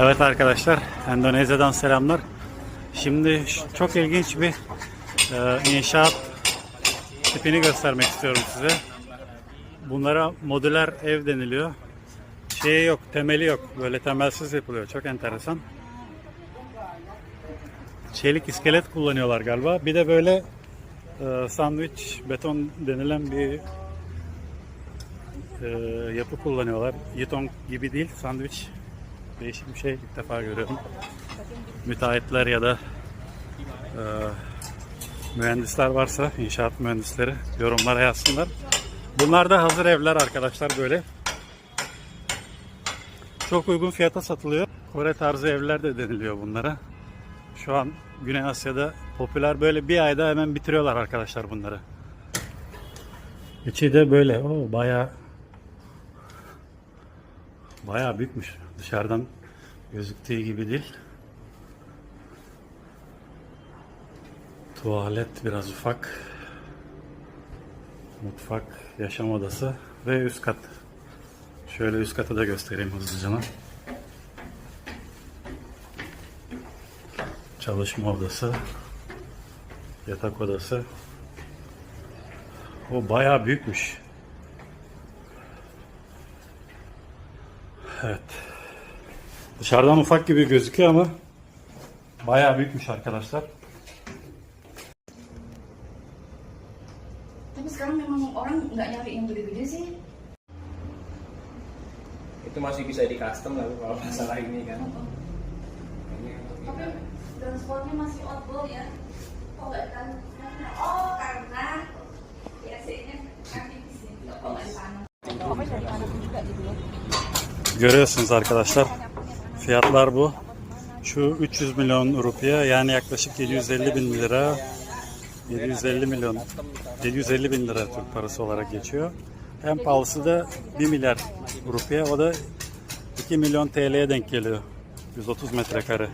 Evet arkadaşlar, Endonezya'dan selamlar. Şimdi çok ilginç bir e, inşaat tipini göstermek istiyorum size. Bunlara modüler ev deniliyor. Şeyi yok, temeli yok. Böyle temelsiz yapılıyor. Çok enteresan. Çelik iskelet kullanıyorlar galiba. Bir de böyle e, sandviç beton denilen bir e, yapı kullanıyorlar. Yıton gibi değil, sandviç değişik bir şey ilk defa görüyorum. Müteahhitler ya da e, mühendisler varsa, inşaat mühendisleri yorumlara yazsınlar. Bunlar da hazır evler arkadaşlar böyle. Çok uygun fiyata satılıyor. Kore tarzı evler de deniliyor bunlara. Şu an Güney Asya'da popüler böyle bir ayda hemen bitiriyorlar arkadaşlar bunları. İçi de böyle. Oo, bayağı bayağı büyükmüş. Dışarıdan gözüktüğü gibi değil. Tuvalet biraz ufak. Mutfak, yaşam odası ve üst kat. Şöyle üst katı da göstereyim hızlıca. Çalışma odası, yatak odası. O bayağı büyükmüş. Evet. Dışarıdan ufak gibi gözüküyor ama bayağı büyükmüş arkadaşlar. Tapi sekarang memang orang nggak nyari yang gede-gede sih. itu masih bisa di custom lah kalau masalah ini kan Tapi transportnya masih outdoor ya. Oh nggak kan? Oh karena biasanya kami di sini nggak di sana. Görüyorsunuz arkadaşlar. Fiyatlar bu. Şu 300 milyon rupiye yani yaklaşık 750 bin lira 750 milyon 750 bin lira Türk parası olarak geçiyor. En pahalısı da 1 milyar rupiye o da 2 milyon TL'ye denk geliyor. 130 metrekare.